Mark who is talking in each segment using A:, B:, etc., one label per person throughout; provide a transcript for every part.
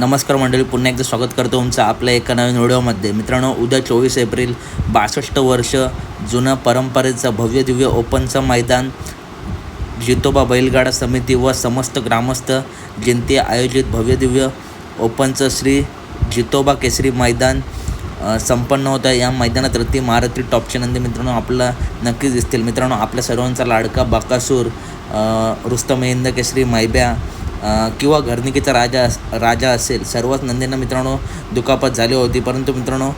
A: नमस्कार मंडळी पुन्हा एकदा स्वागत करतो तुमचं आपल्या एका नवीन व्हिडिओमध्ये. मित्रांनो उद्या चोवीस एप्रिल बासष्ट वर्ष जुनं परंपरेचं भव्य दिव्य ओपनचं मैदान जितोबा बैलगाडा समिती व समस्त ग्रामस्थ जयंती आयोजित भव्य दिव्य ओपनचं श्री जितोबा केसरी मैदान संपन्न होत आहे. या मैदानात रती महारथी टॉपचे नंदी मित्रांनो आपल्याला नक्कीच दिसतील. मित्रांनो आपल्या सर्वांचा लाडका बाकासूर अ, रुस्तम हिंद केसरी मैब्या किंवा घरनिकीचा राजा अस राजा असेल सर्वच नंदींना मित्रांनो दुखापत झाली होती. परंतु मित्रांनो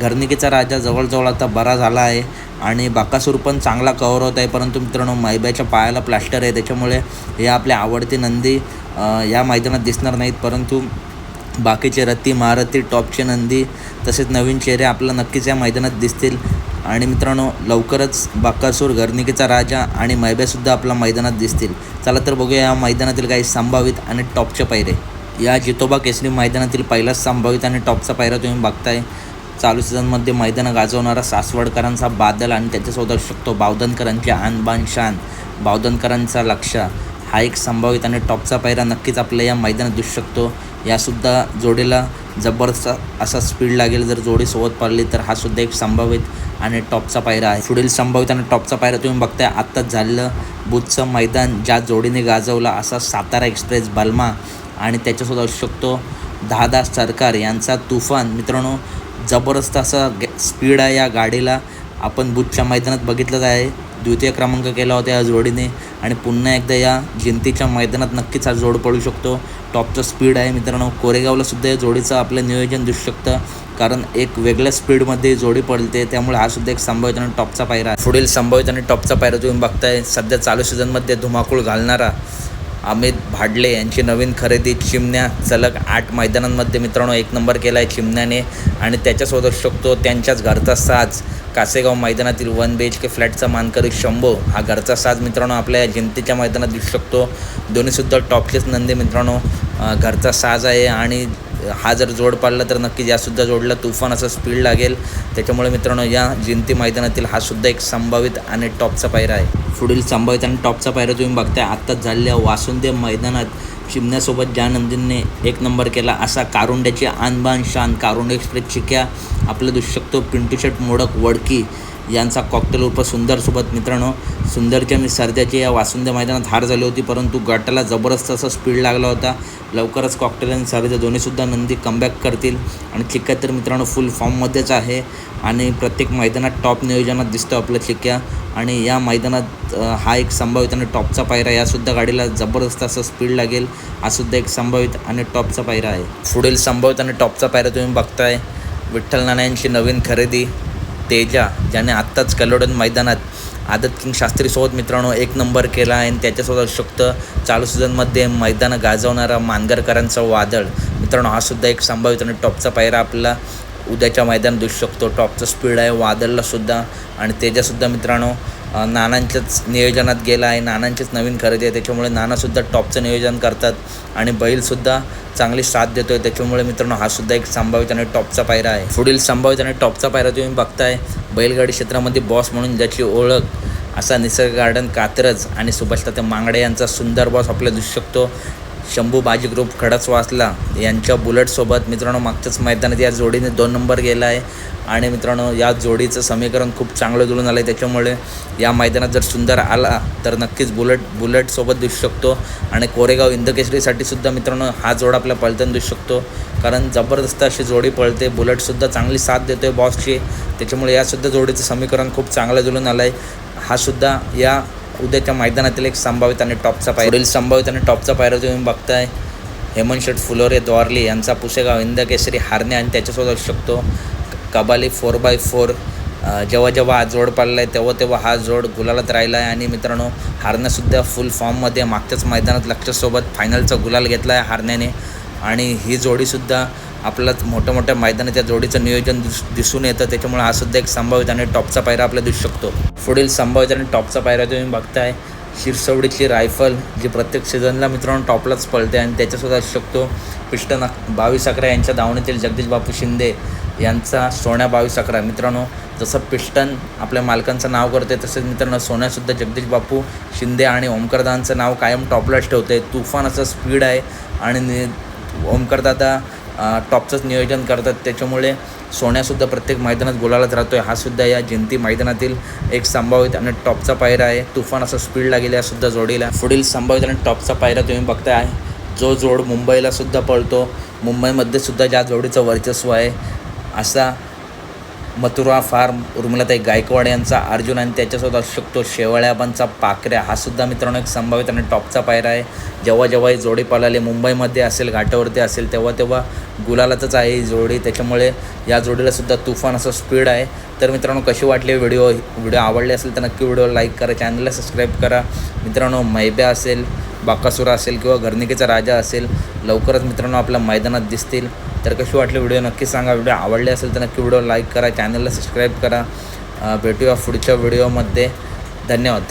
A: घरनिकीचा राजा जवळजवळ आता बरा झाला आहे आणि बाकासूर पण चांगला कवर होत आहे. परंतु मित्रांनो माईबाईच्या पायाला प्लास्टर आहे. त्याच्यामुळे हे आपले आवडते नंदी या मैदानात दिसणार नाहीत. परंतु बाकीचे रत्ती महारथी टॉपचे नंदी तसेच नवीन चेहरे आपल्याला नक्कीच या मैदानात दिसतील. आणि मित्रांनो लवकरच बाकासूर घरनिकीचा राजा आणि मैब्यासुद्धा आपल्या मैदानात दिसतील. चला तर बघूया या मैदानातील काही संभावित आणि टॉपचे पायरे. या जितोबा केसरी मैदानातील पहिलाच संभावित आणि टॉपचा पायरा तुम्ही बघताय. चालू सीझनमध्ये मैदानं गाजवणारा सासवडकरांचा बादल आणि त्याच्यासोबत असू शकतो बावधनकरांची आणबान शान. बावधनकरांचा लक्ष. हा एक संभावित आणि टॉपचा पायरा नक्कीच आपल्या या मैदानात दिसू शकतो. यासुद्धा जोडीला जबरदस्त असा स्पीड लागेल. जर जोडी सोबत पडली तर हा सुद्धा एक संभावित आणि टॉपचा पायरा आहे. पुढील संभावित आणि टॉपचा पायरा तुम्ही बघताय आत्ताच झालेलं बुथचं मैदान ज्या जोडीने गाजवला असा सातारा एक्सप्रेस बल्मा आणि त्याच्यासोबत असू शकतो दहा सरकार यांचा तुफान. मित्रांनो जबरदस्त असा गे स्पीड आहे या गाडीला. आपण बुथच्या मैदानात बघितलंच आहे. द्वितीय क्रमांक केला होता या जोडीने. आणि पुन्हा एकदा या जिंतीच्या मैदानात नक्कीच हा जोड पडू शकतो. टॉपचं स्पीड आहे मित्रांनो. कोरेगावला सुद्धा या जोडीचं आपलं नियोजन दिसू शकतं. कारण एक वेगळ्या स्पीडमध्ये जोडी पडते. त्यामुळे हा सुद्धा एक संभावित आणि टॉपचा पायरा आहे. पुढील संभावित आणि टॉपचा पायरा तुम्ही बघताय सध्या चालू सीझनमध्ये धुमाकूळ घालणारा अमित भाडले यांची नवीन खरेदी चिमण्या सलग आठ मैदानांमध्ये मित्रांनो एक नंबर केला आहे चिमण्याने. आणि त्याच्यासोबत असू शकतो त्यांच्याच घरचा साज. कासेगाव मैदानातील वन बी एच के फ्लॅटचा मानकरी शंभो. हा घरचा साज मित्रांनो आपल्या जनतेच्या मैदानात दिसू शकतो. दोन्हीसुद्धा टॉपचेच नंदी मित्रांनो. घरचा साज आहे आणि हा जर जोड पाडला तर नक्कीच यासुद्धा जोडला. तुफान असा स्पीड लागेल. त्याच्यामुळे मित्रांनो या जिंती मैदानातील हा सुद्धा एक संभावित आणि टॉपचा पायरा आहे. पुढील संभावित आणि टॉपचा पायरा तुम्ही बघताय. आत्ताच झालेल्या वासुंदे मैदानात चिमण्यासोबत ज्या नंदींनी एक नंबर केला असा कारुंड्याची आणबान शान. कारुंड एक्सप्रेस चिक्या आपलं दिसू शकतो पिंटू शेट मोडक वडकी. यांचा कॉकटेल उर्फ सुंदरसोबत मित्रांनो सुंदरच्या मी सर्जाची या वासुंदे मैदानात हार झाली होती परंतु गटाला जबरदस्त असा स्पीड लागला होता. लवकरच कॉकटेल आणि सर्जा दोन्हीसुद्धा नंदी कमबॅक करतील. आणि चिक्क्या तर मित्रांनो फुल फॉर्ममध्येच आहे. आणि प्रत्येक मैदानात टॉप नियोजनात दिसतो आपलं चिक्क्या आणि या मैदानात हा एक संभावित आणि टॉपचा पायरा यासुद्धा गाडीला जबरदस्त असं स्पीड लागेल. हा सुद्धा एक संभावित आणि टॉपचा पायरा आहे. पुढील संभावित आणि टॉपचा पायरा तुम्ही बघताय. विठ्ठल नाण्यांची नवीन खरेदी. तेजा ज्याने आत्ताच कलोडन मैदानात आदत किंग शास्त्रीसोबत मित्रांनो एक नंबर केला आहे. आणि त्याच्यासोबत असू शकतं चालू सीझनमध्ये मैदानं गाजवणारा मानगरकरांचा वादळ. मित्रांनो हा सुद्धा एक संभावित आणि टॉपचा पायरा आपला. उद्याच्या मैदान दिसू शकतो. टॉपचं स्पीड आहे वादळला सुद्धा. आणि तेजासुद्धा मित्रांनो नानांच्याच नियोजनात गेला आहे नानांचीच नवीन खरेदी आहे त्याच्यामुळे नानासुद्धा टॉपचं नियोजन करतात आणि बैलसुद्धा चांगली साथ देतो आहे त्याच्यामुळे मित्रांनो हा सुद्धा एक संभावित आणि टॉपचा पायरा आहे. पुढील संभावित आणि टॉपचा पायरा तुम्ही बघताय बैलगाडी क्षेत्रामध्ये बॉस म्हणून ज्याची ओळख असा निसर्ग गार्डन कात्रज आणि सुभाष तात्या मांगडे यांचा सुंदर बॉस आपल्याला दिसू शकतो. शंभू बाजी ग्रुप खडसवासला यांच्या बुलेटसोबत मित्रांनो मागच्याच मैदानात या जोडीने दोन नंबर गेला आहे. आणि मित्रांनो या जोडीचं समीकरण खूप चांगलं जुळून आलं आहे त्याच्यामुळे या मैदानात जर सुंदर आला तर नक्कीच बुलेट बुलेटसोबत दिसू शकतो. आणि कोरेगाव इंदकेसरीसाठी सुद्धा मित्रांनो हा जोड आपल्या पळताना दिसू शकतो. कारण जबरदस्त अशी जोडी पळते. बुलेटसुद्धा चांगली साथ देतो आहे बॉसची. त्याच्यामुळे यासुद्धा जोडीचं समीकरण खूप चांगलं जुळून आलं आहे हा सुद्धा या उद्याच्या मैदानातील एक संभावित आणि टॉपचा पायरा. पुढील संभावित आणि टॉपचा पायरा तुम्ही बघताय हेमंत शेठ फुलोरे द्वारली यांचा पुसेगाव इंदकेसरी हारणे आणि त्याच्यासोबत असू शकतो. कबाली फोर बाय फोर जेव्हा जेव्हा हा जोड पाडला आहे तेव्हा तेव्हा हा जोड गुलालात राहिला आहे आणि मित्रांनो हारण्यासुद्धा फुल फॉर्ममध्ये मागच्याच मैदानात लक्षसोबत फायनलचा गुलाल घेतला आहे हारण्याने. आणि ही जोडीसुद्धा आपल्याला मोठ्या मोठ्या मैदानाच्या जोडीचं नियोजन दिस दिसून येतं. त्याच्यामुळे हा सुद्धा एक संभावित आणि टॉपचा पायरा आपल्या दिसू शकतो. पुढील संभाव्य आणि टॉपचा पायरा तुम्ही बघताय शिरसवडीची रायफल जी प्रत्येक सीझनला मित्रांनो टॉपलाच पळते आणि त्याच्यासुद्धा असू शकतो. पिष्टन बावीस अकरा यांच्या धावणीतील जगदीश बापू शिंदे यांचा सोन्या बावीस अकरा मित्रांनो जसं पिष्टन आपल्या मालकांचं नाव करते तसेच मित्रांनो सोन्यासुद्धा जगदीश बापू शिंदे आणि ओमकारदांचं नाव कायम टॉपलाच ठेवते तुफान असं स्पीड आहे आणि ओमकरदादा ओमकारदादा टॉपचंच नियोजन करतात. त्याच्यामुळे सोन्यासुद्धा प्रत्येक मैदानात बोलायलाच राहतो आहे हा सुद्धा या जयंती मैदानातील एक संभावित आणि टॉपचा पायरा आहे. तुफान असं स्पीड लागेल या सुद्धा जोडीला. पुढील संभावित आणि टॉपचा पायरा तुम्ही बघताय. जो जोड मुंबईला सुद्धा पळतो. मुंबईमध्ये सुद्धा ज्या जोडीचं वर्चस्व आहे असा मथुरा फार्म उर्मिलाताई गायकवाड यांचा अर्जुन आणि त्याच्यासोबत असू शकतो शेवाळ्याबांचा पाकऱ्या हा सुद्धा मित्रांनो एक संभावित आणि टॉपचा पायरा आहे. जेव्हा जेव्हा ही जोडी पळाली मुंबईमध्ये असेल घाटावरती असेल तेव्हा तेव्हा गुलालातच आहे ही जोडी. त्याच्यामुळे या जोडीला सुद्धा तुफान असं स्पीड आहे. तर मित्रांनो कशी वाटली व्हिडिओ? व्हिडिओ आवडले असेल तर नक्की व्हिडिओ लाईक करा चॅनलला सबस्क्राईब करा. मित्रांनो मैब्या असेल बाकासुरा असेल किंवा घरनिकेचा राजा असेल लवकरच मित्रांनो आपल्या मैदानात दिसतील. तर कशी वाटली व्हिडिओ नक्की सांगा. व्हिडिओ आवडले असेल तर नक्की व्हिडिओ लाईक करा चॅनलला सबस्क्राईब करा. भेटूया पुढच्या व्हिडिओमध्ये. धन्यवाद.